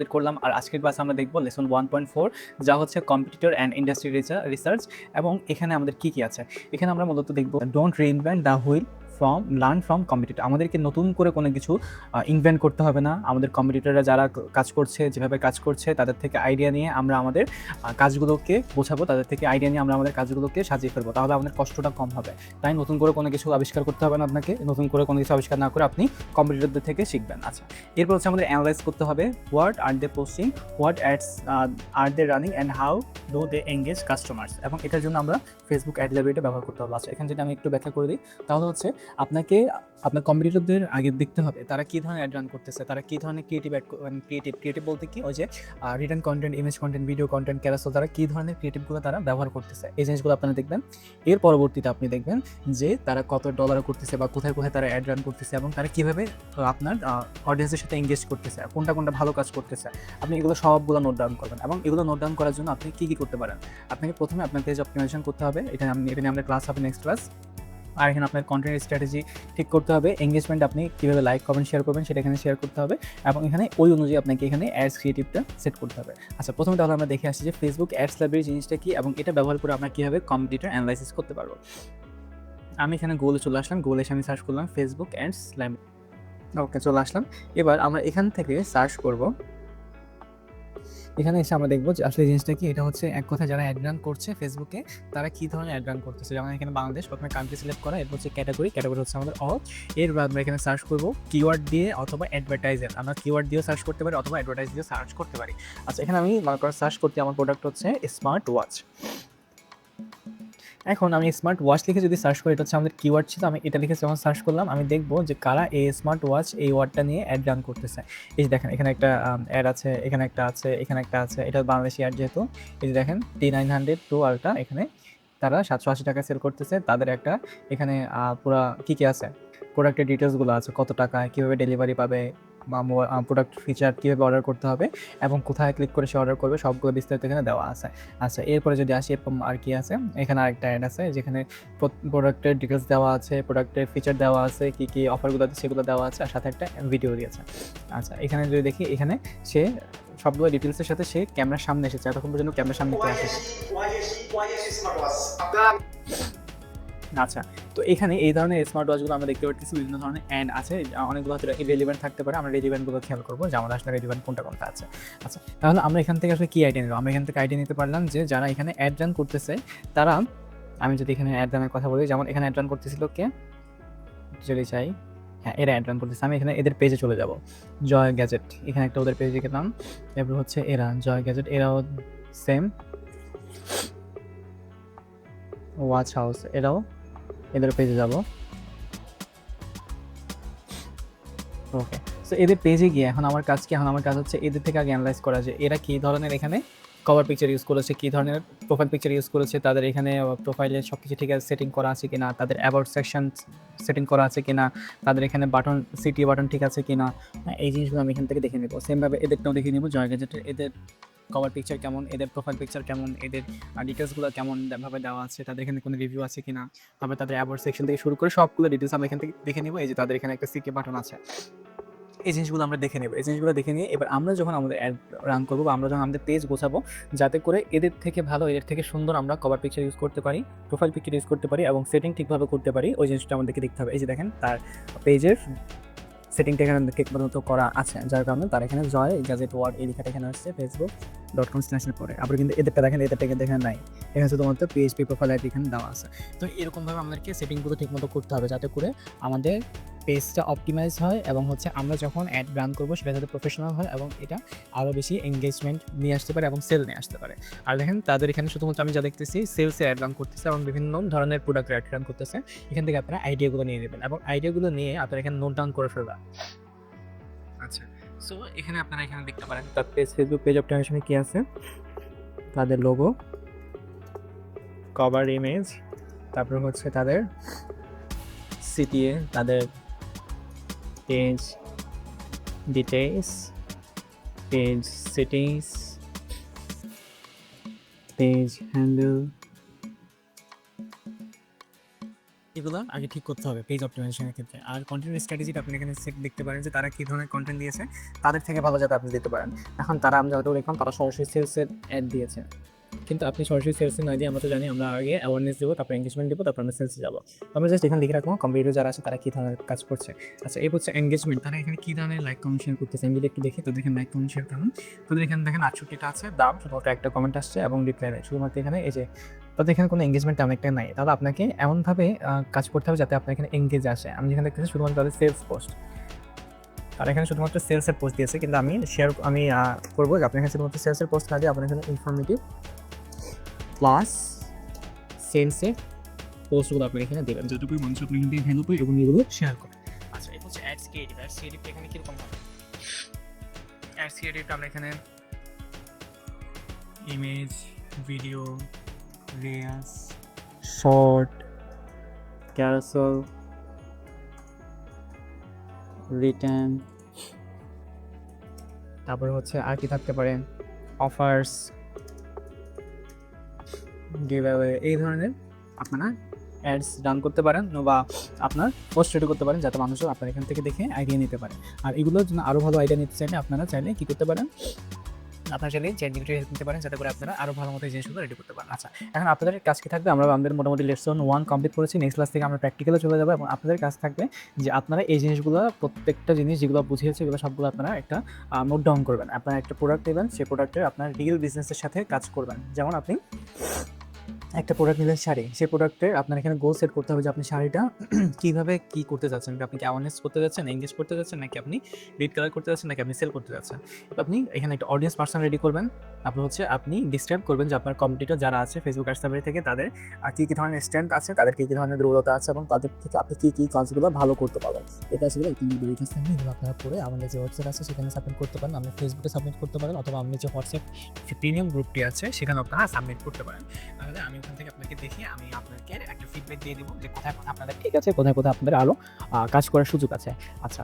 Complete করলাম। আর আজকের ক্লাসে আমরা দেখব লেসন ওয়ান পয়েন্ট ফোর যা হচ্ছে কম্পিটিটর অ্যান্ড ইন্ডাস্ট্রি রিসার্চ এবং এখানে আমাদের কী কী আছে? এখানে আমরা মূলত দেখব don't reinvent the wheel from learn from competitor আমাদেরকে নতুন করে কোনো কিছু ইনভেন্ট করতে হবে না। আমাদের কম্পিটিটররা যারা কাজ করছে, যেভাবে কাজ করছে, তাদের থেকে আইডিয়া নিয়ে আমরা আমাদের কাজগুলোকে বোঝাবো। তাদের থেকে আইডিয়া নিয়ে আমরা আমাদের কাজগুলোকে সাজিয়ে ফেলব। তাহলে আমাদের কষ্টটা কম হবে। তাই নতুন করে কোনো কিছু আবিষ্কার করতে হবে না আপনাকে। নতুন করে কোনো কিছু আবিষ্কার না করে আপনি কম্পিটিটরদের থেকে শিখবেন। আচ্ছা এরপর হচ্ছে আমাদের অ্যানালাইজ করতে হবে what are they posting what ads are they running and how do they engage customers এবং এটার জন্য আমরা ফেসবুক অ্যাড লাইব্রেরিটা ব্যবহার করতে হবে। আচ্ছা এখানে যদি আমি একটু ব্যাখ্যা করে দিই, তাহলে হচ্ছে আপনাকে, আপনার কম্পিটিটরদের আগে দেখতে হবে তারা কী ধরনের অ্যাড রান করতেছে, তারা কী ধরনের ক্রিয়েটিভ অ্যাড ক্রিয়েটিভ ক্রিয়েটিভ বলতে কি? ওই যে return content image content video content carousel তারা কী ধরনের ক্রিয়েটিভগুলো তারা ব্যবহার করতেছে? এই জিনিসগুলো আপনারা দেখবেন। এর পরবর্তীতে আপনি দেখবেন যে তারা কত ডলার করতেছে বা কোথায় কোথায় তারা অ্যাড রান করতেছে এবং তারা কীভাবে আপনার অডিয়েন্সের সাথে এঙ্গেজ করতেছে, কোনটা কোনটা ভালো কাজ করতেছে। আপনি এগুলো সবগুলো নোট ডাউন করবেন এবং এগুলো নোট ডাউন করার জন্য আপনি কী কী করতে পারেন? আপনাকে প্রথমে আপনার পেজ অপটিমাইজেশন করতে হবে। এটা এটা নিয়ে আমাদের ক্লাস হবে নেক্সট ক্লাস আর এখানে আপনার কন্টেন্ট স্ট্র্যাটেজি ঠিক করতে হবে। এঙ্গেজমেন্ট আপনি কীভাবে লাইক কমেন্ট শেয়ার করবেন সেটা এখানে শেয়ার করতে হবে এবং এখানে ওই অনুযায়ী আপনাকে এখানে অ্যাডস ক্রিয়েটিভটা সেট করতে হবে। আচ্ছা প্রথমে তাহলে আমরা দেখে আসি যে ফেসবুক অ্যাডস লাইব্রেরি জিনিসটা কী এবং এটা ব্যবহার করে আমরা কীভাবে কম্পিউটার অ্যানালাইসিস করতে পারব। আমি এখানে গুগলে চলে আসলাম। গুগলে এসে আমি সার্চ করলাম ফেসবুক অ্যান্ডস লাইব্রেরি ওকে চলে আসলাম। এবার আমরা এখান থেকে সার্চ করব। এখানে এসে আমরা দেখব যে আসলে জিনিসটা কি, এটা হচ্ছে এক কথা যারা অ্যাড রান করছে ফেসবুকে তারা কী ধরনের অ্যাড রান করতেছে? যেমন এখানে বাংলাদেশ প্রথমে কান্ট্রি সিলেক্ট করা, এরপর হচ্ছে ক্যাটাগরি ক্যাটাগরি হচ্ছে আমাদের অল এরপর আমরা এখানে সার্চ করব কিওয়ার্ড দিয়ে অথবা অ্যাডভার্টাইজার আমরা কিওয়ার্ড দিয়েও সার্চ করতে পারি অথবা অ্যাডভার্টাইজ দিয়েও সার্চ করতে পারি। আচ্ছা এখানে আমি মনে করেন সার্চ করতে, আমার প্রোডাক্ট হচ্ছে স্মার্ট ওয়াচ এখন আমি স্মার্ট ওয়াচ লিখে যদি সার্চ করি, এটা হচ্ছে আমাদের কিওয়ার্ড ছিল আমি এটা লিখে যখন সার্চ করলাম, আমি দেখব যে কারা এই স্মার্ট ওয়াচ এই ওয়ার্ডটা নিয়ে অ্যাড রান করতেছে। এই যে দেখেন, এখানে একটা অ্যাড আছে, এখানে একটা আছে, এখানে একটা আছে, এটা বাংলাদেশি অ্যাড যেহেতু। এই যে দেখেন টি নাইন হান্ড্রেড টু আলটা এখানে তারা সাতশো আশি টাকা সেল করতেছে। তাদের একটা, এখানে পুরা কী কী আছে? প্রোডাক্টের ডিটেলসগুলো আছে, কত টাকায়, কীভাবে ডেলিভারি পাবে বা প্রোডাক্ট ফিচার কীভাবে অর্ডার করতে হবে এবং কোথায় ক্লিক করে সে অর্ডার করবে সবগুলো বিস্তারিত এখানে দেওয়া আছে। আচ্ছা এরপরে যদি আসি এরকম আর কি আছে? এখানে আরেকটা অ্যাড আছে যেখানে প্রোডাক্টের ডিটেলস দেওয়া আছে প্রোডাক্টের ফিচার দেওয়া আছে, কী কী অফারগুলো আছে সেগুলো দেওয়া আছে, আর সাথে একটা ভিডিও দিয়েছে। আচ্ছা এখানে যদি দেখি, এখানে সে সবগুলো ডিটেলসের সাথে সে ক্যামেরার সামনে এসেছে। এতক্ষণ পর্যন্ত ক্যামেরার সামনে আসে আচ্ছা তো এখানে এই ধরনের স্মার্ট ওয়াচগুলো আমরা দেখতে পাচ্ছি বিভিন্ন ধরনের অ্যান্ড আছে অনেকগুলো হয়তো রেলিভেন্ট থাকতে পারে, আমরা রেলিভেন্টগুলো খেয়াল করব যে আমাদের আসলে রেলিভেন্ট কোনটা কোনটা আছে। আচ্ছা তাহলে আমরা এখান থেকে আসলে কী আইডিয়া নিলাম? আমরা এখান থেকে আইডিয়া নিতে পারলাম যে যারা এখানে অ্যাড রান করতেছে, তারা, আমি যদি এখানে অ্যাড রানের কথা বলি, যেমন এখানে অ্যাড রান করতেছিল কে? যদি চাই হ্যাঁ এরা অ্যাড রান করতেছে, আমি এখানে এদের পেজে চলে যাব। জয় গ্যাজেট এখানে একটা ওদের পেজে গেলাম। এরপর হচ্ছে এরা, জয় গ্যাজেট এরাও সেম ওয়াচ হাউস এরাও এদের পেজে যাব। ওকে সো এদের পেজে গিয়ে এখন আমার কাজ কি? এখন আমার কাজ হচ্ছে এদের থেকে আগে অ্যানালাইজ করা যে এরা কী ধরনের এখানে কভার পিকচার ইউজ করেছে, কী ধরনের প্রোফাইল পিকচার ইউজ করেছে, তাদের এখানে প্রোফাইলে সব কিছু ঠিক আছে সেটিং করা আছে কিনা, তাদের অ্যাবাউট সেকশন সেটিং করা আছে কিনা, তাদের এখানে বাটন সিটি বাটন ঠিক আছে কিনা, এই জিনিসগুলো আমি এখান থেকে দেখে নেব। সেমভাবে এদেরটাও দেখে নেব জয় গ্যাজেটের এদের কভার পিকচার কেমন, এদের প্রোফাইল পিকচার কেমন, এদের ডিটেলসগুলো কেমন ভাবে দেওয়া আছে, তাদের এখানে কোনো রিভিউ আছে কিনা, তারপরে তাদের অ্যাবাউট সেকশন থেকে শুরু করে সবগুলো ডিটেলস আমরা এখান থেকে দেখে নেব, এই যে তাদের এখানে একটা সিটি বাটন আছে। এই জিনিসগুলো আমরা দেখে নেব, এই জিনিসগুলো দেখে নিয়ে এবার আমরা যখন আমাদের অ্যাড রান করব বা আমরা যখন আমাদের পেজ গোছাবো, যাতে করে এদের থেকে ভালো, এদের থেকে সুন্দর আমরা কভার পিকচার ইউজ করতে পারি প্রোফাইল পিকচার ইউজ করতে পারি এবং সেটিং ঠিকভাবে করতে পারি, ওই জিনিসটা আমাদেরকে দেখতে হবে। এই যে দেখেন, তার পেজের সেটিংটা এখানে মতো করা আছে, যার কারণে তার এখানে জয় গ্যাজেট ওয়ার্ড এই লেখাটা এখানে আসছে ফেসবুক ডট কম স্ল্যাশের পরে। আবার কিন্তু এদেরটা দেখেন, এদেরটা কিন্তু এখানে নাই। এখানে শুধুমাত্র পিএইচপি প্রোফাইল আইডি এখানে দেওয়া আছে। তো এরকমভাবে আমাদেরকে সেটিংগুলো ঠিকমতো করতে হবে যাতে করে আমাদের পেজটা অপটিমাইজ হয় এবং হচ্ছে আমরা যখন অ্যাড রান করব সেটা যাতে প্রফেশনাল হয় এবং এটা আরও বেশি এঙ্গেজমেন্ট নিয়ে আসতে পারে এবং সেল নিয়ে আসতে পারে। আর দেখেন তাদের এখানে শুধুমাত্র আমি যা দেখতেছি সেলসে অ্যাড রান করতেছে এবং বিভিন্ন ধরনের প্রোডাক্ট অ্যাড রান করতেছে। এখান থেকে আপনারা আইডিয়াগুলো নিয়ে নেবেন এবং আইডিয়াগুলো নিয়ে আপনারা এখানে নোট ডাউন করে ফেলবেন। আচ্ছা সো এখানে আপনারা এখানে দেখতে পারেন তার পেজ ফেসবুক পেজ অপটিমাইজেশনে কী আছে? তাদের লোগো কভার ইমেজ তারপর হচ্ছে তাদের সিটিএ তাদের page details page settings page handle এগুলো আগে ঠিক করতে হবে পেজ অপটিমাইজেশনের ক্ষেত্রে। আর কন্টেন্ট স্ট্র্যাটেজিটা আপনি এখানে সেট দেখতে পারেন যে তারা কী ধরনের কন্টেন্ট দিয়েছে, তাদের থেকে ভালো যাতে আপনি দিতে পারেন। এখন তারা আমরা যতটুকু দেখলাম, তারা সরাসরি সেলসের অ্যাড দিয়েছে। কিন্তু আপনি সরাসরি সেলসে নয় দিয়ে আমরা তো জানি আমরা আগে অ্যাওয়ারনেস দেবো, তারপর এঙ্গেজমেন্ট দেবো, তারপর আমরা সেলসে যাব। আমরা জাস্ট এখানে লিখে রাখব কম্পিউটার যারা আছে তারা কী ধরনের কাজ করছে। আচ্ছা এই হচ্ছে এঙ্গেজমেন্ট তারা এখানে কী ধরনের লাইক কমেন্ট শেয়ার করতেছে, আমি একটু দেখি, তো দেখেন লাইক কমেন্ট শেয়ার কেমন? তোদের এখানে দেখেন আটষট্টিটা আছে, দাম, শুধুমাত্র একটা কমেন্ট আসছে এবং রিপ্লাই নেই, শুধুমাত্র এখানে এই যে, তাদের এখানে কোনো এঙ্গেজমেন্ট তেমন একটা নাই। তাহলে আপনাকে এমনভাবে কাজ করতে হবে যাতে আপনার এখানে এঙ্গেজ আসে। আমি যেখানে দেখতেছি শুধুমাত্র তাদের সেলস পোস্ট আর এখানে শুধুমাত্র সেলসের পোস্ট দিয়েছে, কিন্তু আমি শেয়ার আমি করব যে আপনি এখানে শুধুমাত্র সেলসের পোস্ট না দিয়ে আপনার এখানে ইনফরমেটিভ প্লাস সেলসের পোস্টগুলো আপনি এখানে দেবেন যতটুকু মানুষ আপনি কিন্তু হেল্প এবং এগুলো শেয়ার করেন আচ্ছা এটা হচ্ছে অ্যাডস ক্রিয়েটিভ অ্যাডস ক্রিয়েটিভ এখানে কীরকম হবে? অ্যাডস ক্রিয়েটিভটা আমরা এখানে image video reels short carousel return তারপরে হচ্ছে আর কি থাকতে পারে? অফার্স এই ধরনের আপনারা অ্যাডস রান করতে পারেন বা আপনার পোস্ট রেডি করতে পারেন যাতে মানুষও আপনার এখান থেকে দেখে আইডিয়া নিতে পারে। আর এগুলোর জন্য আরও ভালো আইডিয়া নিতে চাইলে আপনারা চাইলে কী করতে পারেন? আপনারা চাইলে চ্যাট জিপিটি হেল্প নিতে পারেন, যাতে করে আপনারা আরও ভালো মতো জিনিসগুলো রেডি করতে পারেন। আচ্ছা এখন আপনাদের কাজ কি থাকবে? আমরা আমাদের মোটামুটি লেসন ওয়ান কমপ্লিট করেছি নেক্সট ক্লাস থেকে আমরা প্র্যাকটিক্যালে চলে যাব এবং আপনাদের কাজ থাকবে যে আপনারা এই জিনিসগুলো, প্রত্যেকটা জিনিস যেগুলো বুঝিয়েছে, এগুলো সবগুলো আপনারা একটা নোট ডাউন করবেন। আপনারা একটা প্রোডাক্ট দেবেন সেই প্রোডাক্টের আপনার রিয়েল বিজনেসের সাথে কাজ করবেন। যেমন আপনি একটা প্রোডাক্ট নিলেন শাড়ি, সেই প্রোডাক্টের আপনার এখানে গোল সেট করতে হবে যে আপনি শাড়িটা কীভাবে কী করতে চাচ্ছেন আপনি কি অ্যাওয়ারনেস করতে যাচ্ছেন এঙ্গেজ করতে যাচ্ছেন, নাকি আপনি রিড কালার করতে যাচ্ছেন, নাকি আপনি সেল করতে যাচ্ছেন? আপনি এখানে একটা অডিয়েন্স পার্সন রেডি করবেন। আপনি হচ্ছে, আপনি ডিসক্রাইব করবেন যে আপনার কম্পিটিটর যারা আছে ফেসবুক আর্টসাবারি থেকে তাদের আর কী কী ধরনের স্ট্রেন্থ আছে, তাদের কী কী ধরনের দুর্বলতা আছে এবং তাদের থেকে আপনি কী কী কাজগুলো ভালো করতে পারবেন। এটা আসলে একটি ভিডিও কাজ থাকবে এগুলো আপনারা করে আমাদের যে ওয়েবসাইট আছে, সেখানে সাবমিট করতে পারেন। আপনি ফেসবুকে সাবমিট করতে পারেন অথবা আপনি যে হোয়াটসঅ্যাপ প্রিমিয়াম গ্রুপটি আছে সেখানে আপনারা সাবমিট করতে পারেন। তাহলে আমি ওখান থেকে আপনাকে দেখে আমি আপনাকে একটা ফিডব্যাক দিয়ে দেবো যে কোথায় কোথায় আপনাদের ঠিক আছে, কোথায় কোথায় আপনাদের আরও কাজ করার সুযোগ আছে। আচ্ছা।